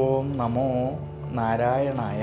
ഓം നമോ നാരായണായ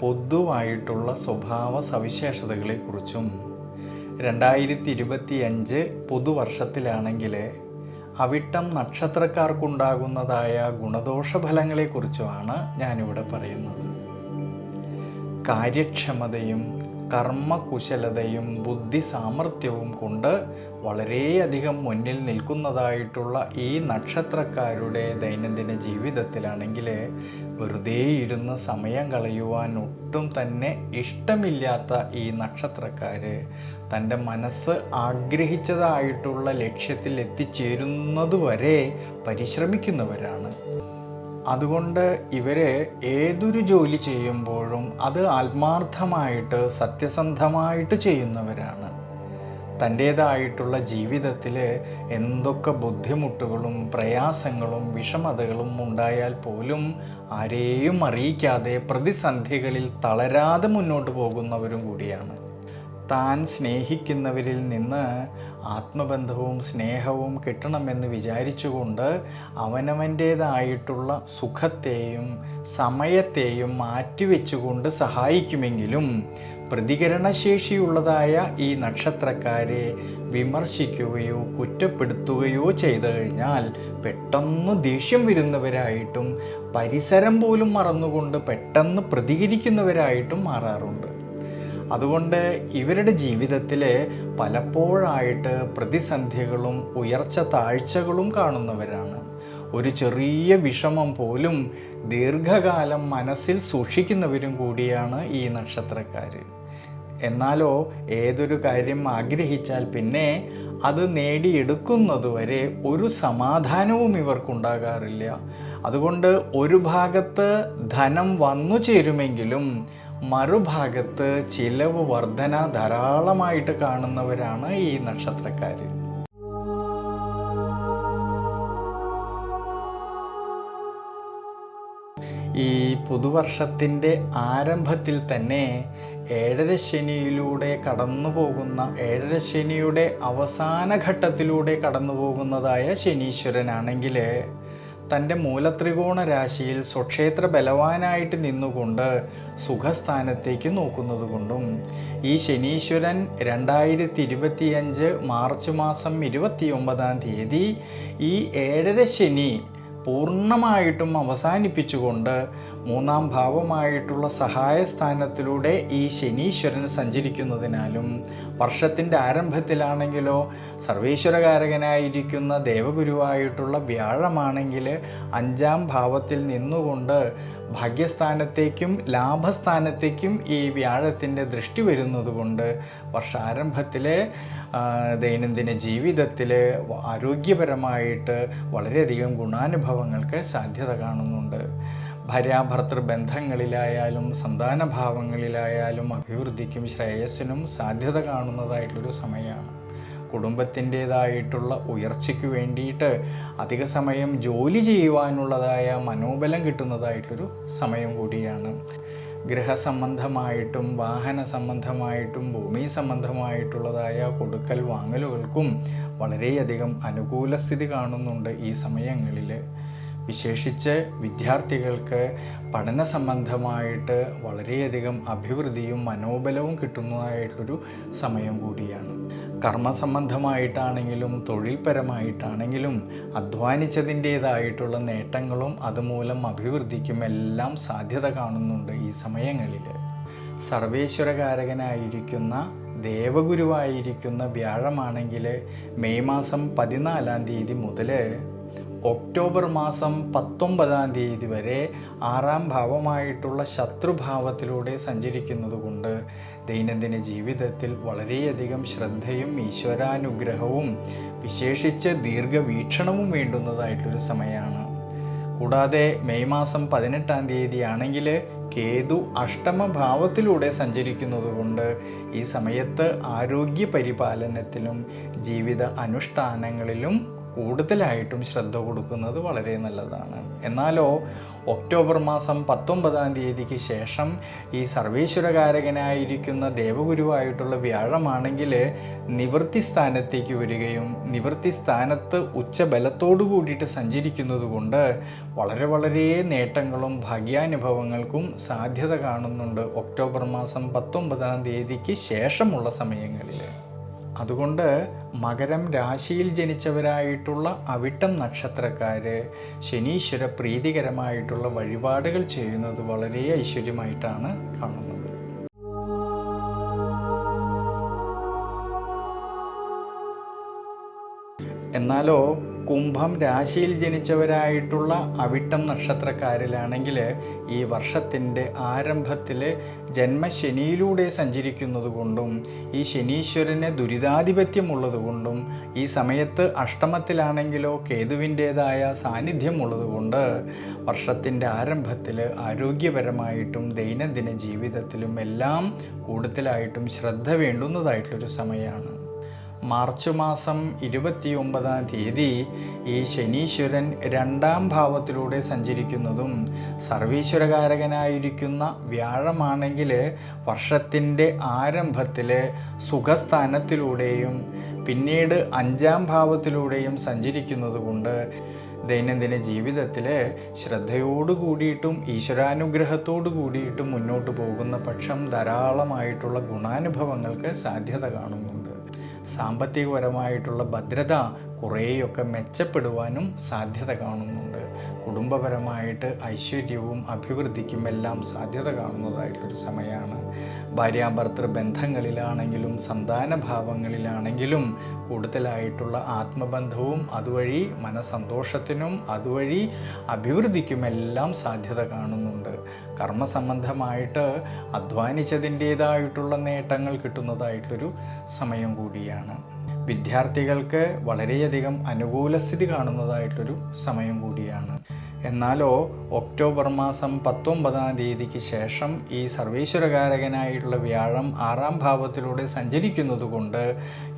പൊതുവായിട്ടുള്ള സ്വഭാവ സവിശേഷതകളെക്കുറിച്ചും രണ്ടായിരത്തി ഇരുപത്തി അഞ്ച് പുതുവർഷത്തിലാണെങ്കിൽ അവിട്ടം നക്ഷത്രക്കാർക്കുണ്ടാകുന്നതായ ഗുണദോഷ ഫലങ്ങളെക്കുറിച്ചുമാണ് ഞാനിവിടെ പറയുന്നത്. കാര്യക്ഷമതയും കർമ്മകുശലതയും ബുദ്ധി സാമർഥ്യവും കൊണ്ട് വളരെയധികം മുന്നിൽ നിൽക്കുന്നതായിട്ടുള്ള ഈ നക്ഷത്രക്കാരുടെ ദൈനംദിന ജീവിതത്തിലാണെങ്കിൽ വെറുതെ ഇരുന്ന് സമയം കളയുവാൻ ഒട്ടും തന്നെ ഇഷ്ടമില്ലാത്ത ഈ നക്ഷത്രക്കാർ തന്റെ മനസ്സ് ആഗ്രഹിച്ചതായിട്ടുള്ള ലക്ഷ്യത്തിൽ എത്തിച്ചേരുന്നതുവരെ പരിശ്രമിക്കുന്നവരാണ്. അതുകൊണ്ട് ഇവരെ ഏതൊരു ജോലി ചെയ്യുമ്പോഴും അത് ആത്മാർത്ഥമായിട്ട് സത്യസന്ധമായിട്ട് ചെയ്യുന്നവരാണ്. തന്റേതായിട്ടുള്ള ജീവിതത്തിൽ എന്തൊക്കെ ബുദ്ധിമുട്ടുകളും പ്രയാസങ്ങളും വിഷമതകളും ഉണ്ടായാൽ പോലും ആരെയും അറിയിക്കാതെ പ്രതിസന്ധികളിൽ തളരാതെ മുന്നോട്ട് പോകുന്നവരും കൂടിയാണ്. താൻ സ്നേഹിക്കുന്നവരിൽ നിന്ന് ആത്മബന്ധവും സ്നേഹവും കിട്ടണമെന്ന് വിചാരിച്ചുകൊണ്ട് അവനവന്റേതായിട്ടുള്ള സുഖത്തെയും സമയത്തെയും മാറ്റിവെച്ചുകൊണ്ട് സഹായിക്കുമെങ്കിലും പ്രതികരണശേഷിയുള്ളതായ ഈ നക്ഷത്രക്കാരെ വിമർശിക്കുകയോ കുറ്റപ്പെടുത്തുകയോ ചെയ്തു കഴിഞ്ഞാൽ പെട്ടെന്ന് ദേഷ്യം വരുന്നവരായിട്ടും പരിസരം പോലും മറന്നുകൊണ്ട് പെട്ടെന്ന് പ്രതികരിക്കുന്നവരായിട്ടും മാറാറുണ്ട്. അതുകൊണ്ട് ഇവരുടെ ജീവിതത്തിൽ പലപ്പോഴായിട്ട് പ്രതിസന്ധികളും ഉയർച്ച താഴ്ചകളും കാണുന്നവരാണ്. ഒരു ചെറിയ വിഷമം പോലും ദീർഘകാലം മനസ്സിൽ സൂക്ഷിക്കുന്നവരും കൂടിയാണ് ഈ നക്ഷത്രക്കാർ എന്നാലോ ഏതൊരു കാര്യം ആഗ്രഹിച്ചാൽ പിന്നെ അത് നേടിയെടുക്കുന്നതുവരെ ഒരു സമാധാനവും ഇവർക്കുണ്ടാകാറില്ല. അതുകൊണ്ട് ഒരു ഭാഗത്ത് ധനം വന്നു ചേരുമെങ്കിലും മറുഭാഗത്ത് ചിലവ് വർധന ധാരാളമായിട്ട് കാണുന്നവരാണ് ഈ നക്ഷത്രക്കാർ ഈ പുതുവർഷത്തിന്റെ ആരംഭത്തിൽ തന്നെ ഏഴര ശനിയിലൂടെ കടന്നു പോകുന്ന ഏഴര ശനിയുടെ അവസാന ഘട്ടത്തിലൂടെ കടന്നു പോകുന്നതായ ശനീശ്വരനാണെങ്കിൽ തന്റെ മൂലത്രികോണ രാശിയിൽ സ്വക്ഷേത്ര ബലവാനായിട്ട് നിന്നുകൊണ്ട് സുഖസ്ഥാനത്തേക്ക് നോക്കുന്നത് കൊണ്ടും ഈ ശനീശ്വരൻ രണ്ടായിരത്തി ഇരുപത്തിയഞ്ച് മാർച്ച് മാസം ഇരുപത്തി ഒമ്പതാം തീയതി ഈ ഏഴര ശനി പൂർണമായിട്ടും അവസാനിപ്പിച്ചുകൊണ്ട് മൂന്നാം ഭാവമായിട്ടുള്ള സഹായസ്ഥാനത്തിലൂടെ ഈ ശനീശ്വരൻ സഞ്ചരിക്കുന്നതിനാലും വർഷത്തിന്റെ ആരംഭത്തിലാണെങ്കിലോ സർവേശ്വരകാരകനായിരിക്കുന്ന ദേവഗുരുവായിട്ടുള്ള വ്യാഴമാണെങ്കിൽ അഞ്ചാം ഭാവത്തിൽ നിന്നുകൊണ്ട് ഭാഗ്യസ്ഥാനത്തേക്കും ലാഭസ്ഥാനത്തേക്കും ഈ വ്യാഴത്തിന്റെ ദൃഷ്ടി വരുന്നതുകൊണ്ട് വർഷാരംഭത്തിലെ ദൈനംദിന ജീവിതത്തിൽ ആരോഗ്യപരമായിട്ട് വളരെയധികം ഗുണാനുഭവങ്ങൾക്ക് സാധ്യത കാണുന്നുണ്ട്. ഭാര്യാഭർത്തൃ ബന്ധങ്ങളിലായാലും സന്താനഭാവങ്ങളിലായാലും അഭിവൃദ്ധിക്കും ശ്രേയസ്സിനും സാധ്യത കാണുന്നതായിട്ടുള്ളൊരു സമയമാണ്. കുടുംബത്തിന്റേതായിട്ടുള്ള ഉയർച്ചയ്ക്ക് വേണ്ടിയിട്ട് അധിക സമയം ജോലി ചെയ്യുവാനുള്ളതായ മനോബലം കിട്ടുന്നതായിട്ടൊരു സമയം കൂടിയാണ്. ഗൃഹസംബന്ധമായിട്ടും വാഹന സംബന്ധമായിട്ടും ഭൂമി സംബന്ധമായിട്ടുള്ളതായ കൊടുക്കൽ വാങ്ങലുകൾക്കും വളരെയധികം അനുകൂല സ്ഥിതി കാണുന്നുണ്ട് ഈ സമയങ്ങളിൽ വിശേഷിച്ച് വിദ്യാർത്ഥികൾക്ക് പഠന സംബന്ധമായിട്ട് വളരെയധികം അഭിവൃദ്ധിയും മനോബലവും കിട്ടുന്നതായിട്ടൊരു സമയം കൂടിയാണ്. കർമ്മസംബന്ധമായിട്ടാണെങ്കിലും തൊഴിൽപരമായിട്ടാണെങ്കിലും അധ്വാനിച്ചതിന്റേതായിട്ടുള്ള നേട്ടങ്ങളും അതുമൂലം അഭിവൃദ്ധിക്കും എല്ലാം സാധ്യത കാണുന്നുണ്ട് ഈ സമയങ്ങളിൽ സർവേശ്വരകാരകനായിരിക്കുന്ന ദേവഗുരുവായിരിക്കുന്ന വ്യാഴമാണെങ്കിൽ മെയ് മാസം പതിനാലാം തീയതി മുതൽ ഒക്ടോബർ മാസം പത്തൊമ്പതാം തീയതി വരെ ആറാം ഭാവമായിട്ടുള്ള ശത്രുഭാവത്തിലൂടെ സഞ്ചരിക്കുന്നത് കൊണ്ട് ദൈനംദിന ജീവിതത്തിൽ വളരെയധികം ശ്രദ്ധയും ഈശ്വരാനുഗ്രഹവും വിശേഷിച്ച് ദീർഘവീക്ഷണവും വേണ്ടുന്നതായിട്ടൊരു സമയമാണ്. കൂടാതെ മെയ് മാസം പതിനെട്ടാം തീയതി ആണെങ്കിൽ കേതു അഷ്ടമഭാവത്തിലൂടെ സഞ്ചരിക്കുന്നത് കൊണ്ട് ഈ സമയത്ത് ആരോഗ്യ പരിപാലനത്തിലും ജീവിത അനുഷ്ഠാനങ്ങളിലും കൂടുതലായിട്ടും ശ്രദ്ധ കൊടുക്കുന്നത് വളരെ നല്ലതാണ്. എന്നാലോ ഒക്ടോബർ മാസം പത്തൊമ്പതാം തീയതിക്ക് ശേഷം ഈ സർവേശ്വരകാരകനായിരിക്കുന്ന ദേവഗുരുവായിട്ടുള്ള വ്യാഴമാണെങ്കിൽ നിവൃത്തി സ്ഥാനത്തേക്ക് വരികയും നിവൃത്തി സ്ഥാനത്ത് ഉച്ചബലത്തോടു കൂടിയിട്ട് സഞ്ചരിക്കുന്നത് കൊണ്ട് വളരെ വളരെ നേട്ടങ്ങളും ഭാഗ്യാനുഭവങ്ങൾക്കും സാധ്യത കാണുന്നുണ്ട് ഒക്ടോബർ മാസം പത്തൊമ്പതാം തീയതിക്ക് ശേഷമുള്ള സമയങ്ങളിൽ. അതുകൊണ്ട് മകരം രാശിയിൽ ജനിച്ചവരായിട്ടുള്ള അവിട്ടം നക്ഷത്രക്കാർ ശനീശ്വര പ്രീതികരമായിട്ടുള്ള വഴിപാടുകൾ ചെയ്യുന്നത് വളരെ ഐശ്വര്യമായിട്ടാണ് കാണുന്നത്. എന്നാലോ കുംഭം രാശിയിൽ ജനിച്ചവരായിട്ടുള്ള അവിട്ടം നക്ഷത്രക്കാരിലാണെങ്കിൽ ഈ വർഷത്തിന്റെ ആരംഭത്തിൽ ജന്മശനിയിലൂടെ സഞ്ചരിക്കുന്നത് കൊണ്ടും ഈ ശനീശ്വരന് ദുരിതാധിപത്യമുള്ളത് കൊണ്ടും ഈ സമയത്ത് അഷ്ടമത്തിലാണെങ്കിലോ കേതുവിന്റേതായ സാന്നിധ്യമുള്ളതുകൊണ്ട് വർഷത്തിന്റെ ആരംഭത്തിൽ ആരോഗ്യപരമായിട്ടും ദൈനംദിന ജീവിതത്തിലും എല്ലാം കൂടുതലായിട്ടും ശ്രദ്ധ വേണ്ടുന്നതായിട്ടുള്ളൊരു സമയമാണ്. മാർച്ച് മാസം ഇരുപത്തിയൊമ്പതാം തീയതി ഈ ശനീശ്വരൻ രണ്ടാം ഭാവത്തിലൂടെ സഞ്ചരിക്കുന്നതും സർവീശ്വരകാരകനായിരിക്കുന്ന വ്യാഴമാണെങ്കിൽ വർഷത്തിന്റെ ആരംഭത്തിൽ സുഖസ്ഥാനത്തിലൂടെയും പിന്നീട് അഞ്ചാം ഭാവത്തിലൂടെയും സഞ്ചരിക്കുന്നതുകൊണ്ട് ദൈനംദിന ജീവിതത്തിൽ ശ്രദ്ധയോടു കൂടിയിട്ടും ഈശ്വരാനുഗ്രഹത്തോടു കൂടിയിട്ടും മുന്നോട്ട് പോകുന്ന പക്ഷം ധാരാളമായിട്ടുള്ള ഗുണാനുഭവങ്ങൾക്ക് സാധ്യത കാണുന്നുണ്ട്. സാമ്പത്തികപരമായിട്ടുള്ള ഭദ്രത കുറേയൊക്കെ മെച്ചപ്പെടുവാനും സാധ്യത കാണുന്നുണ്ട്. കുടുംബപരമായിട്ട് ഐശ്വര്യവും അഭിവൃദ്ധിക്കും എല്ലാം സാധ്യത കാണുന്നതായിട്ടൊരു സമയമാണ് ഭാര്യാഭർത്തൃ ബന്ധങ്ങളിലാണെങ്കിലും സന്താന ഭാവങ്ങളിലാണെങ്കിലും കൂടുതലായിട്ടുള്ള ആത്മബന്ധവും അതുവഴി മനസന്തോഷത്തിനും അതുവഴി അഭിവൃദ്ധിക്കുമെല്ലാം സാധ്യത കാണുന്നുണ്ട്. കർമ്മസംബന്ധമായിട്ട് അധ്വാനിച്ചതിന്റേതായിട്ടുള്ള നേട്ടങ്ങൾ കിട്ടുന്നതായിട്ടൊരു സമയം കൂടിയാണ്. വിദ്യാർത്ഥികൾക്ക് വളരെയധികം അനുകൂല സ്ഥിതി കാണുന്നതായിട്ടൊരു സമയം കൂടിയാണ്. എന്നാലോ ഒക്ടോബർ മാസം പത്തൊമ്പതാം തീയതിക്ക് ശേഷം ഈ സർവീശ്വരകാരകനായിട്ടുള്ള വ്യാഴം ആറാം ഭാവത്തിലൂടെ സഞ്ചരിക്കുന്നത് കൊണ്ട്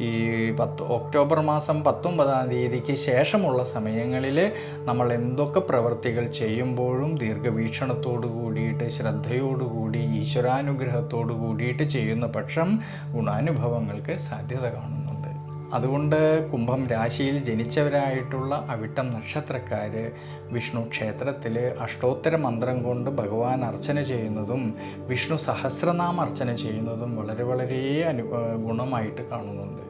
ഈ പത്ത് ഒക്ടോബർ മാസം പത്തൊമ്പതാം തീയതിക്ക് ശേഷമുള്ള സമയങ്ങളിൽ നമ്മൾ എന്തൊക്കെ പ്രവൃത്തികൾ ചെയ്യുമ്പോഴും ദീർഘവീക്ഷണത്തോടു കൂടിയിട്ട് ശ്രദ്ധയോടുകൂടി ഈശ്വരാനുഗ്രഹത്തോടു കൂടിയിട്ട് ചെയ്യുന്ന പക്ഷം ഗുണാനുഭവങ്ങൾക്ക് സാധ്യത കാണുന്നുണ്ട് അതുകൊണ്ട് കുംഭം രാശിയിൽ ജനിച്ചവരായിട്ടുള്ള അവിട്ടം നക്ഷത്രക്കാർ വിഷ്ണു ക്ഷേത്രത്തിൽ അഷ്ടോത്തര മന്ത്രം കൊണ്ട് ഭഗവാൻ അർച്ചന ചെയ്യുന്നതും വിഷ്ണു സഹസ്രനാമ അർച്ചന ചെയ്യുന്നതും വളരെ വളരെ അനു ഗുണമായിട്ട് കാണുന്നുണ്ട്.